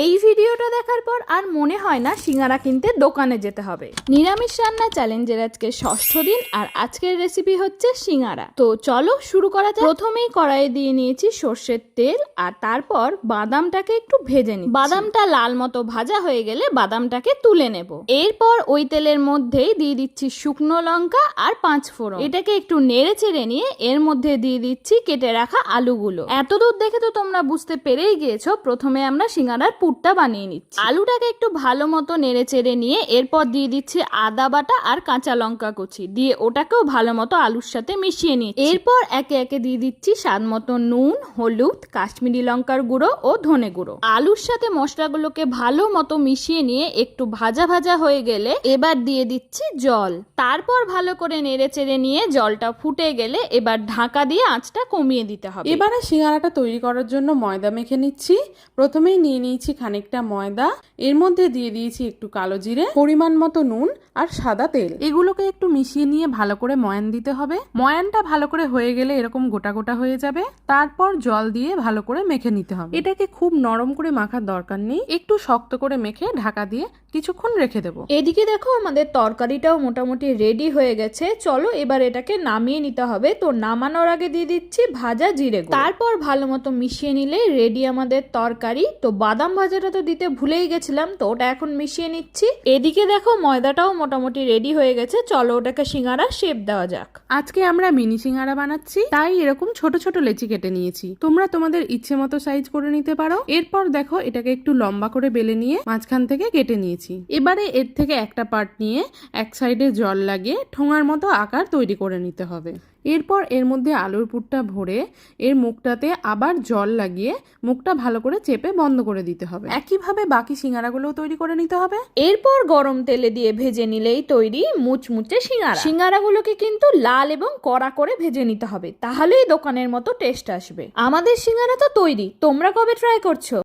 এই ভিডিওটা দেখার পর আর মনে হয় না সিঙ্গারা কিনতে দোকানে যেতে হবে। নিরামিষ রান্না চ্যালেঞ্জের আজকে ষষ্ঠ দিন আর আজকের রেসিপি হচ্ছে সিঙ্গারা। তো চলো শুরু করা যাক। প্রথমেই কড়াইয়ে দিয়ে নিয়েছি সর্ষের তেল আর তারপর বাদামটাকে একটু ভেজে নিই বাদামটা লাল মতো ভাজা হয়ে গেলে বাদামটাকে তুলে নেব। এরপর ওই তেলের মধ্যেই দিয়ে দিচ্ছি শুকনো লঙ্কা আর পাঁচ ফোড়ন। এটাকে একটু নেড়ে চেড়ে নিয়ে এর মধ্যে দিয়ে দিচ্ছি কেটে রাখা আলুগুলো। এত দূর দেখে তো তোমরা বুঝতে পেরেই গিয়েছো, প্রথমে আমরা সিঙ্গারার পুরটা বানিয়ে নিচ্ছি। আলুটাকে একটু ভালো মতো নেড়ে চেড়ে নিয়ে এরপর দিয়ে দিচ্ছি আদা বাটা আর কাঁচা লঙ্কা কুচি। দিয়ে ওটাকেও ভালো মতো আলুর সাথে মিশিয়ে নিচ্ছি। এরপর একে একে দিয়ে দিচ্ছি স্বাদ মতো নুন হলুদ কাশ্মীরি লঙ্কার গুঁড়ো ও ধনে গুঁড়ো। আলুর সাথে মশলাগুলোকে ভালো মতো মিশিয়ে নিয়ে একটু ভাজা ভাজা হয়ে গেলে এবার দিয়ে দিচ্ছি জল। তারপর ভালো করে নেড়ে চেড়ে নিয়ে জলটা ফুটে গেলে এবার ঢাকা দিয়ে আঁচটা কমিয়ে দিতে হবে। এবারে সিঙ্গারাটা তৈরি করার জন্য ময়দা মেখে নিচ্ছি। প্রথমেই নিয়ে নিয়েছি খানিকটা ময়দা, এর মধ্যে দিয়ে দিয়েছি একটু কালো জিরে, পরিমাণ মতো নুন আর সাদা তেল। এগুলোকে একটু মিশিয়ে নিয়ে ভালো করে ময়ান দিতে হবে। ময়ানটা ভালো করে হয়ে গেলে এরকম গোটা গোটা হয়ে যাবে। তারপর জল দিয়ে ভালো করে মেখে নিতে হবে। এটাকে খুব নরম করে মাখার দরকার নেই। একটু শক্ত করে মেখে ঢাকা দিয়ে কিছুক্ষণ রেখে দেবো। এদিকে দেখো আমাদের তরকারিটাও মোটামুটি রেডি হয়ে গেছে। চলো এবার এটাকে নামিয়ে নিতে হবে। তো নামানোর আগে দিয়ে দিচ্ছি ভাজা জিরে তারপর ভালো মতো মিশিয়ে নিলে রেডি আমাদের তরকারি। তো বাদাম ভাজাটা তো দিতে ভুলেই গেছিলাম, তো ওটা এখন মিশিয়ে নিচ্ছি। এদিকে দেখো ময়দাটাও মোটামুটি রেডি হয়ে গেছে, চলো ওটাকে সিঙ্গারা শেপ দেওয়া যাক। আজকে আমরা মিনি সিঙ্গারা বানাচ্ছি, তাই এরকম ছোট ছোট লেচি কেটে নিয়েছি। তোমরা তোমাদের ইচ্ছে মতো সাইজ করে নিতে পারো। এরপর দেখো এটাকে একটু লম্বা করে বেলে নিয়ে মাঝখান থেকে কেটে নিয়েছি। এবারে এর থেকে একটা পার্ট নিয়ে এক সাইডে জল লাগিয়ে ঠোঙার মতো আকার তৈরি করে নিতে হবে। এরপর এর মধ্যে আলুর পুরটা ভরে এর মুখটাতে আবার জল লাগিয়ে মুখটা ভালো করে চেপে বন্ধ করে দিতে হবে। একইভাবে বাকি সিঙ্গারাগুলোও তৈরি করে নিতে হবে। এরপর গরম তেলে দিয়ে ভেজে নিলেই তৈরি মুচমুচে সিঙ্গারা। সিঙ্গারাগুলোকে কিন্তু লাল এবং কড়া করে ভেজে নিতে হবে তাহলেই দোকানের মতো টেস্ট আসবে। আমাদের সিঙ্গারা তো তৈরি তোমরা কবে ট্রাই করছ?